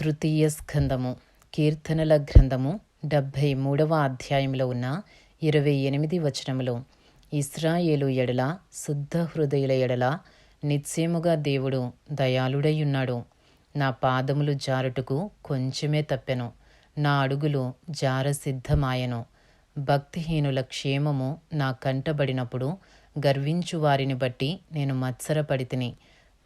తృతీయ స్కందము కీర్తనల గ్రంథము డెబ్భై మూడవ అధ్యాయంలో ఉన్న ఇరవై ఎనిమిది వచనములో. ఇస్రాయేలు ఎడల శుద్ధ హృదయుల ఎడల నిశ్చయముగా దేవుడు దయాళుడై ఉన్నాడు నా పాదములు జారుటకు కొంచెమే తప్పెను. నా అడుగులు జారసిద్ధమాయను. భక్తిహీనుల క్షేమము నా కంటబడినప్పుడు గర్వించు వారిని బట్టి నేను మత్సరపడితిని.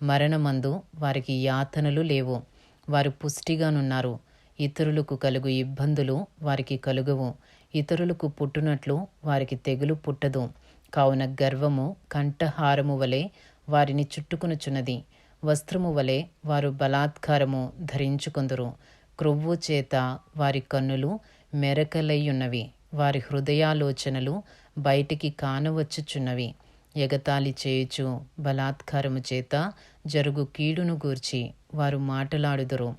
మరణమందు వారికి యాతనలు లేవు. వారు పుష్టిగానున్నారు. ఇతరులకు కలుగు ఇబ్బందులు వారికి కలుగవు. ఇతరులకు పుట్టునట్లు వారికి తెగులు పుట్టదు. కావున గర్వము కంఠహారము వలె వారిని చుట్టుకునుచున్నది. వస్త్రము వలె వారు బలాత్కారము ధరించుకుందరు. క్రొవ్వు చేత వారి కన్నులు మెరకలయ్యున్నవి వారి హృదయాలోచనలు బయటికి కానవచ్చుచున్నవి. ఎగతాళి చేయుచు బలాత్కారము చేత జరుగు కీడును గూర్చి వారు మాటలాడుదురు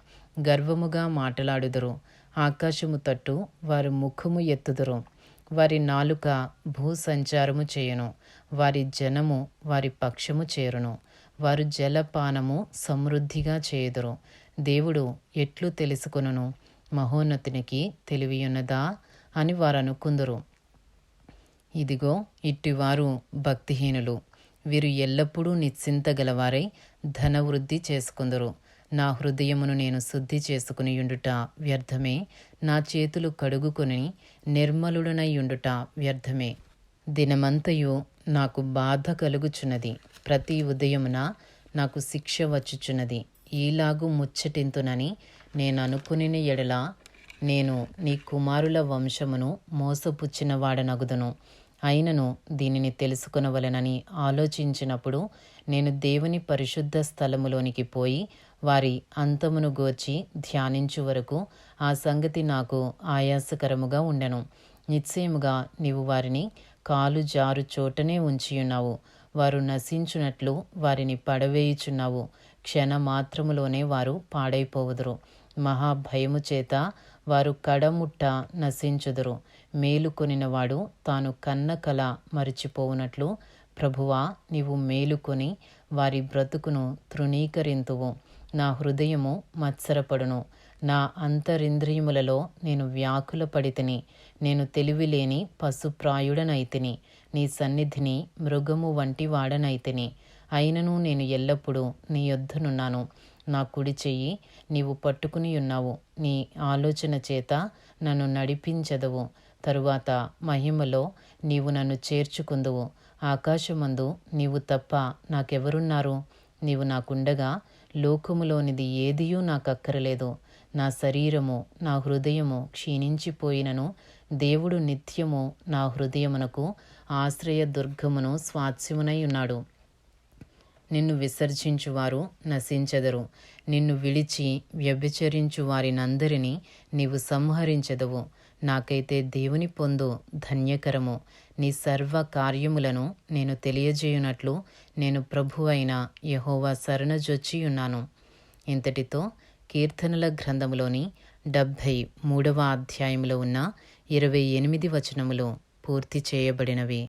గర్వముగా మాటలాడుదురు. ఆకాశము తట్టు వారు ముఖము ఎత్తుదురు. వారి నాలుక భూ సంచారము చేయను. వారి జనము వారి పక్షము చేరును. వారు జలపానము సమృద్ధిగా చేయుదురు. దేవుడు ఎట్లు తెలుసుకొనును? మహోన్నతునికి తెలివియున్నదా? అని వారు అనుకుందురు ఇదిగో ఇట్టివారు భక్తిహీనులు. వీరు ఎల్లప్పుడూ నిశ్చింతగలవారై ధనవృద్ధి చేసుకుందరు. నా హృదయమును నేను శుద్ధి చేసుకునియుండుట వ్యర్థమే. నా చేతులు కడుగుకొని నిర్మలుడనయుండుట వ్యర్థమే. దినమంతయు నాకు బాధ కలుగుచున్నది. ప్రతి ఉదయమున నాకు శిక్ష వచ్చుచున్నది. ఈలాగు ముచ్చటింతునని నేను అనుకుని ఎడల నేను నీ కుమారుల వంశమును మోసపుచ్చినవాడనగుదును. అయినను దీనిని తెలుసుకునవలెనని ఆలోచించినప్పుడు నేను దేవుని పరిశుద్ధ స్థలములోనికి పోయి వారి అంతమును గోర్చి ధ్యానించు వరకు ఆ సంగతి నాకు ఆయాసకరముగా ఉండెను. నిశ్చయముగా నీవు వారిని కాలు జారు చోటనే ఉంచియున్నావు. వారు నశించునట్లు వారిని పడవేయుచున్నావు. క్షణ మాత్రములోనే వారు పాడైపోవుదురు. మహాభయము చేత వారు కడముట్ట నశించుదురు. మేలుకొనినవాడు తాను కన్న కల మరిచిపోవునట్లు ప్రభువా నీవు మేలుకొని వారి బ్రతుకును తృణీకరింతువు. నా హృదయము మత్సరపడును. నా అంతరింద్రియములలో నేను వ్యాకుల పడితిని నేను తెలివిలేని పశుప్రాయుడనైతిని. నీ సన్నిధిని మృగము వంటి వాడనైతిని. అయినను నేను ఎల్లప్పుడూ నీ యొద్దనున్నాను నా కుడి చెయ్యి నీవు పట్టుకుని ఉన్నావు. నీ ఆలోచన చేత నన్ను నడిపించదవు. తరువాత మహిమలో నీవు నన్ను చేర్చుకుందువు. ఆకాశమందు నీవు తప్ప నాకెవరున్నారు? నీవు నాకుండగా లోకములోనిది ఏదియూ నాకు అక్కరలేదు నా శరీరము నా హృదయము క్షీణించిపోయినను. దేవుడు నిత్యము నా హృదయమునకు ఆశ్రయ దుర్గమును స్వాస్యమునై ఉన్నాడు. నిన్ను విసర్జించువారు నశించెదరు. నిన్ను విడిచి వ్యభిచరించు వారినందరినీ నీవు సంహరించెదవు. నాకైతే దేవుని పొందు ధన్యకరము. నీ సర్వ కార్యములను నేను తెలియజేయునట్లు నేను ప్రభు అయిన యహోవా శరణజొచ్చి ఉన్నాను ఇంతటితో కీర్తనల గ్రంథములోని డెబ్భై మూడవ అధ్యాయంలో ఉన్న ఇరవై ఎనిమిది వచనములు పూర్తి చేయబడినవి.